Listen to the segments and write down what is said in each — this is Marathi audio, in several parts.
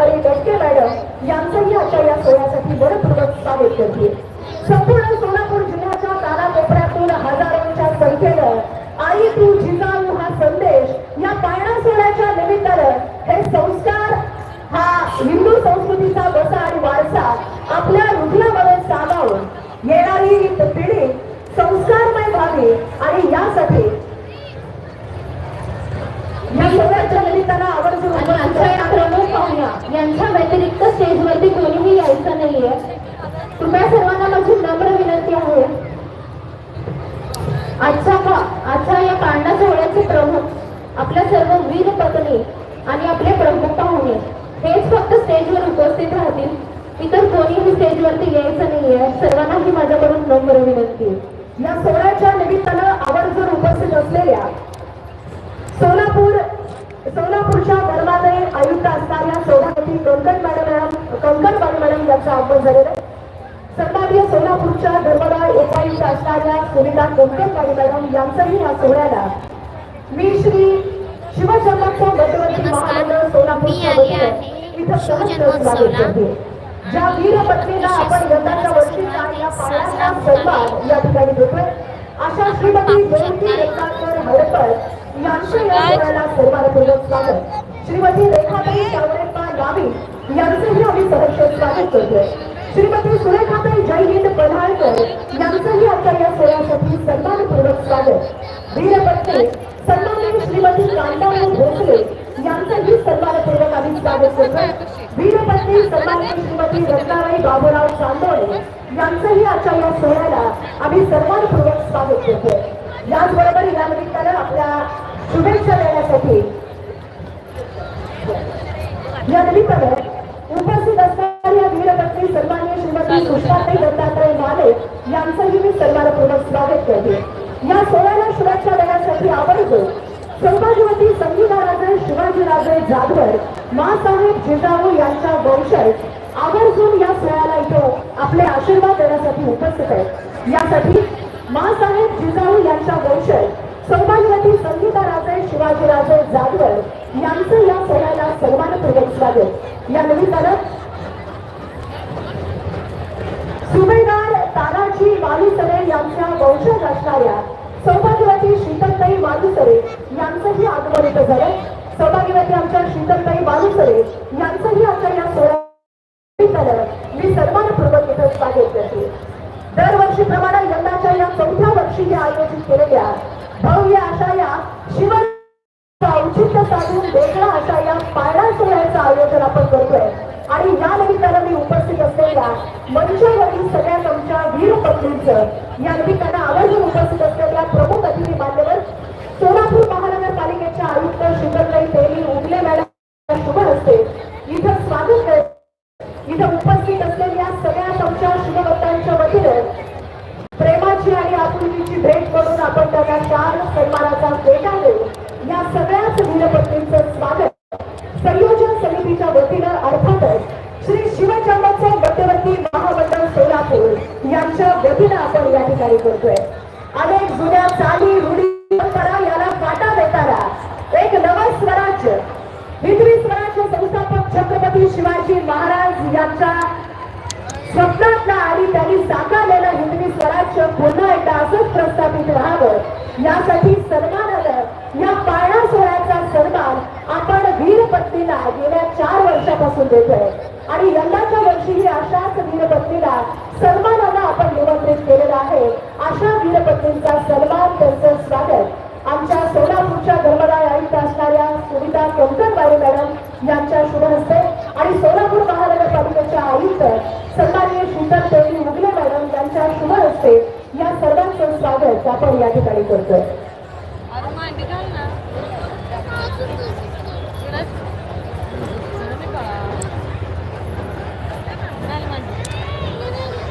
हरी डटके मॅडम यांचंही आजच्या या सोहळ्यासाठी मनपूर्वक स्वागत करते. संपूर्ण सोलापूर जिल्ह्याच्या कानाकोपऱ्यातून हजारोंच्या संख्येनं आई तू जिजाऊ हा संदेश या पाळणा सोहळ्याच्या निमित्तानं हे संस्कार हा हिंदू संस्कृतीचा वसा आणि वारसा आपल्या हृदयामध्ये सामावून येणारी पिढी संस्कारमय व्हावी आणि यासाठी या सोहळ्याच्या निमित्तानं आवर्जून आणि आमच्या या प्रमुख पाहुण्या यांच्या व्यतिरिक्त स्टेजवरती कोणीही यायचं नाहीये. कृपया सर्वांना माझी नम्र विनंती आहे. आजच्या का आजच्या या पांडा सोहळ्याचे प्रमुख आपल्या सर्व वीर पत्नी आणि आपले प्रमुख पाहुणे हेच फक्त स्टेजवर उपस्थित राहतील. इतर कोणीही स्टेजवरती यायचं नाहीये. सर्वांना ही माझ्याकडून नम्र विनंती आहे. या सोहळ्याच्या निमित्तानं आवर्जून उपस्थित असलेल्या सोलापूर सोलापूरच्या धर्मादाय आयुक्त असणाऱ्या सौभाग्यवती कंकण मॅडम कंकण बाई मॅडम यांचं आगमन झालेलं आहे. सन्माननीय सोलापूरच्या धर्मदाय उपायुक्त असणाऱ्या सुनीता कंकण बाई मॅडम? यांचंही या सोहळ्याला मी श्री शिवजन्मोत्सव मध्यवर्ती महामंडळ सोलापूरच्या वतीने इथं सहर्ष स्वागत करते ज्या वीर पत्नीला आपण यंदाच्या वर्षी या पाण्याचा सन्मान या ठिकाणी देतोय अशा श्रीमती जयंती रेखाकर हडकर यांचं या सोहळ्याला सन्मानपूर्वक स्वागत. श्रीमती रेखाताई सावरेप्पा गावी यांचंही आम्ही सहर्ष स्वागत करतोय. श्रीमती सुरेखाताई जय हिंद पन्हाळकर यांचंही आजच्या या सोहळ्यासाठी सन्मानपूर्वक स्वागत. वीरपत्नी सन्माननीय श्रीमती कांताराव भोसले यांचंही सन्मानपूर्वक आम्ही स्वागत करतोय. वीरपत्नी सन्माननीय श्रीमती रत्नाबाई बाबूराव चांदोळे यांचंही आजच्या या सोहळ्याला आम्ही सन्मानपूर्वक स्वागत करतोय. याचबरोबर या निमित्तानं आपल्या शुभेच्छा देण्यासाठी या निमित्तानं उपस्थित असणाऱ्या वीरपत्नी सन्माननीय श्रीमती सुषमाताई दत्तात्रय माने यांचंही मी सन्मानपूर्वक स्वागत करते. या सोहळ्याला शुभेच्छा देण्यासाठी आवर्जून सौभाग्यवती संगीताराजे शिवाजीराजे जाधवर मासाहेब जिजाऊ यांच्या वंशज आवर्जून या सोहळ्याला इथं आपले आशीर्वाद देण्यासाठी उपस्थित आहेत. यासाठी मासाहेब जिजाऊ यांच्या वंशज सौभाग्यवती संगीताराजे शिवाजीराजे जाधवर यांचं या सोहळ्याला सन्मानपूर्वक स्वागत या निमित्तानं सुभेदार तानाजी मालुसरे यांच्या वंशज असणाऱ्या सौभाग्यवती शीतलताई मालुसरे यांचंही आगमन इथं झालं. सौभाग्यवती आमच्या शीतलताई बालुसरे यांचंही आमच्या या सोहळ्यात मी सन्मानपूर्वक इथं स्वागत करते दरवर्षीप्रमाणे यंदाच्या या चौथ्या वर्षी हे आयोजित केलेल्या भव्य अशा या शिव औचित्य साधून वेगळा अशा या पाळणा सोहळ्याचं आयोजन आपण करतोय. आणि या निमित्तानं मी उपस्थित असलेल्या मंचावरील सगळ्या आमच्या वीर पत्नींचं या निमित्तानं आवर्जून उपस्थित असलेल्या प्रमुख अतिथी मान्यवर सोलापूर महानगरपालिकेच्या आयुक्त शीतलताई तेली उगले मॅडम शुभ हस्ते इथं स्वागत करत इथं उपस्थित असलेल्या सगळ्यात आमच्या शिवभक्तांच्या वतीने प्रेमाची आणि आपुलकीची भेट करून आपण त्यांना चार सन्मानाचा भेटा देऊ या सगळ्याच वीरपत्नींचं स्वागत संयोजन समितीच्या वतीनं अर्थातच श्री शिवजन्मोत्सव मध्यवर्ती महामंडळ सोलापूर यांच्या वतीनं आपण या ठिकाणी करतोय अनेक जुन्या चाली रूढी परंपरा याला फाटा देताना एक नवं स्वराज्य. हिंदवी स्वराज्य संस्थापक छत्रपती शिवाजी महाराज यांच्या स्वप्नातला आणि त्यांनी साकारलेलं हिंदवी स्वराज्य पुन्हा एकदा असंच प्रस्थापित राहावं यासाठी सन्मानानं या पाळणा सोहळ्याचा सन्मान आपण वीरपत्नीला गेल्या चार वर्षापासून देतोय. आणि यंदाच्या वर्षीही अशाच वीरपत्नीला सन्मानानं आपण निमंत्रित केलेलं आहे. अशा वीरपत्नींचा सन्मान त्यांचं स्वागत. आमच्या सोलापूरच्या धर्मदाय आयुक्त असणाऱ्या सुविधा कंकणवाडी मॅडम यांच्या शुभ हस्ते आणि सोलापूर महानगरपालिकेच्या आयुक्त सन्माननीय शीतल देवी मुगले मॅडम यांच्या शुभ हस्ते या सर्वांचं स्वागत आपण या ठिकाणी करतोय.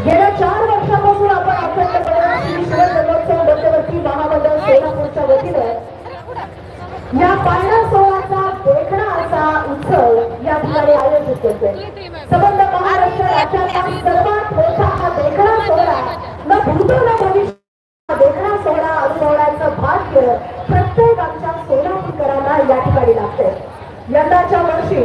गेल्या चार वर्षापासून आपण मध्यवर्ती महामंडळ सोलापूरच्या वतीनं या पाळणा इच्छिते संबंध महाराष्ट्र राज्याचा सर्वात मोठा हा देखणा सोहळा. न भूतो न भविष्य. देखणा सोहळा अनुभवण्याचं भाग्य प्रत्येक आमच्या सोलापूरकरांना या ठिकाणी लागते यंदाच्या वर्षी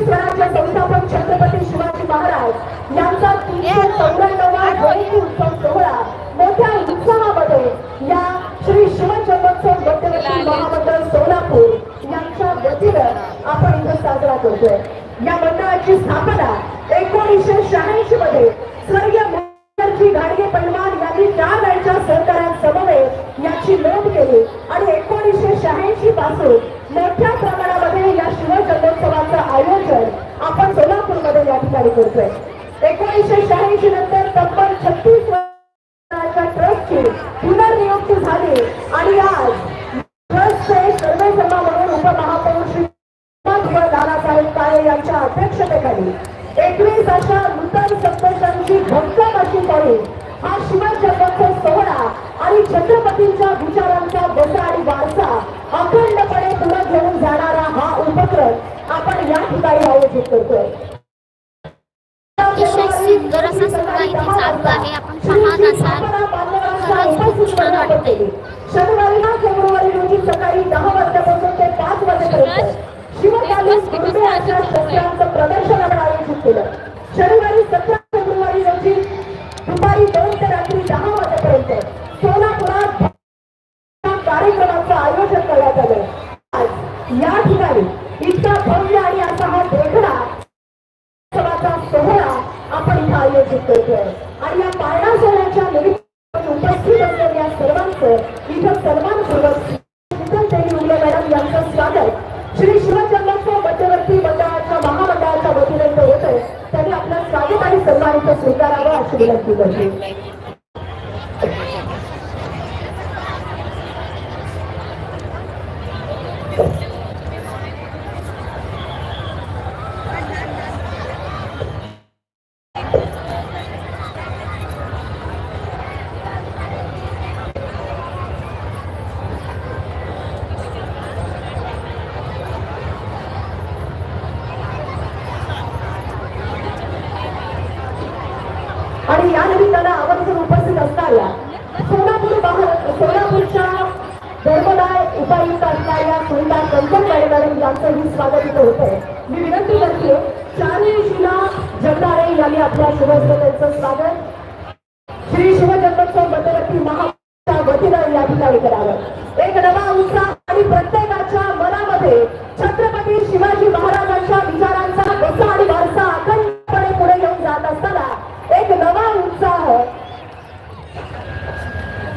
स्वराज्य संस्थापक छत्रपती शिवाजी महाराज यांचा तीनशे चौऱ्याण्णवा जयंती उत्सव सोहळा मोठ्या उत्सवामध्ये या श्री शिवजन्मोत्सव मध्यवर्ती महामंडळ सोलापूर यांच्या वतीनं आपण इथं साजरा करतोय. या मंडळाची स्थापना एकोणीसशे शहाऐंशी मध्ये स्वर्गीय मुखर्जी घाडगे पैलवान यांनी चार वेळच्या सहकार्यांसमवेत याची नोंद केली. आणि एकोणीसशे शहाऐंशी पासून मोठ्या प्रमाणामध्ये या शिवजन्मोत्सवाचं आयोजन आपण सोलापूरमध्ये या ठिकाणी करतोय. छत्रपतींच्या विचारांचा बसा आणि वारसा अखंडपणे पुढे घेऊन जाणारा हा उपक्रम आपण या ठिकाणी आयोजित करतोय. शनिवारी हा फेब्रुवारी रोजी सकाळी दहा वाजल्यापासून ते पाच वाजेपर्यंत शिवकालीन दुर्मिळ अशा शस्त्रांचं प्रदर्शन आपण आयोजित केलं. शनिवारी सतरा फेब्रुवारी रोजी दुपारी दोन ते रात्री दहा वाजेपर्यंत सोलापुरात या कार्यक्रमाचं आयोजन करण्यात आलं आज या ठिकाणी इतका भव्य आणि असा हा देखणा उत्सवाचा सोहळा आपण इथं आयोजित करतोय. आणि या पाळणा सोहळ्याच्या निमित्त उपस्थित असलेल्या सर्वांचं इथं सन्मानपूर्वक शीतल देवी म्हणजे मॅडम यांचं स्वागत. श्री शिवजन्मोत्सव मध्यवर्ती मंडळाच्या महामंडळाच्या वतीने इथं त्यांनी आपलं स्वागत आणि सन्मान स्वीकारावं अशी विनंती करते आणि या निमित्तानं आवर्जून उपस्थित असणाऱ्या सोलापूर बाहेर सोलापूरच्या धर्मदाय उपायुक्त असणाऱ्या सुनीता कंकणवाडे स्वागत इथं होत आहे मी विनंती करते चारही शिला जगदाळे यांनी आपल्या शुभेच्छेचं स्वागत. श्री शिवजन्मोत्सव मध्यवर्ती महा वतीनं या ठिकाणी करावं एक नवा उत्साह आणि प्रत्येकाच्या मनामध्ये छत्रपती शिवाजी महाराजांच्या विचारांचा बसा आणि वारसा अखंडपणे पुढे घेऊन जात असताना एक नवा उत्साह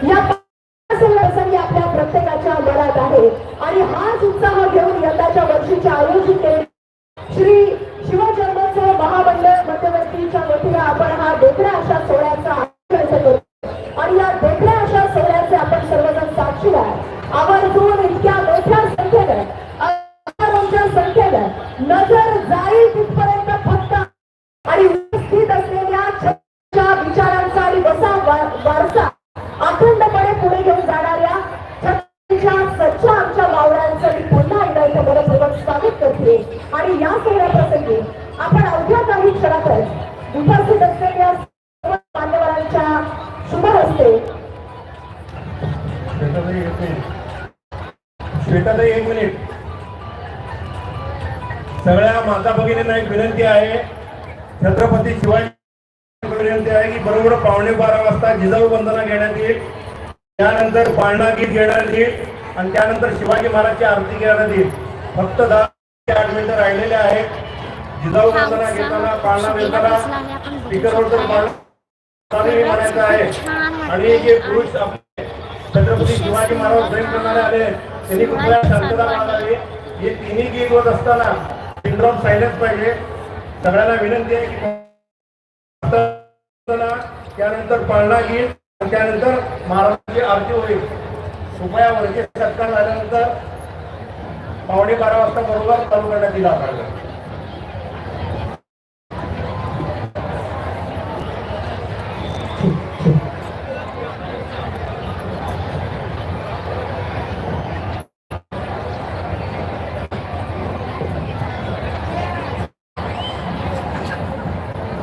या प्रसंगी आपल्या प्रत्येकाच्या मनात आहे आणि हाच उत्साह घेऊन यंदाच्या वर्षीच्या हस्ते श्वेताताई एक मिनिट. सगळ्या माता भगिनींना एक विनंती आहे. छत्रपती शिवाजी विनंती आहे की बरोबर पावणे बारा वाजता जिजाऊ वंदना घेण्यात येईल. त्यानंतर पाळणा गीत घेण्यात येईल आणि त्यानंतर शिवाजी महाराजची आरती घेण्यात येईल. फक्त दहा ते आठ मिनिटं राहिलेले आहेत. जिजाऊ वंदना घेताना पाळणा घेताना स्पीकरवर तर पाळणा म्हणायचं आहे. आणि जे पुरुष छत्रपती शिवाजी महाराज प्रेम करणारे आले. त्यांनी कुठल्या शांतता हे तिन्ही गीत होत असताना पिनड्रॉप पाहिजे. सगळ्यांना विनंती आहे की त्यानंतर पाळणा गीत त्यानंतर महाराजांची आरती होईल. कृपया वर्गीय म्हणजे सत्कार झाल्यानंतर पावणे बारा वाजता बरोबर चालू करण्यात येईल आपल्याला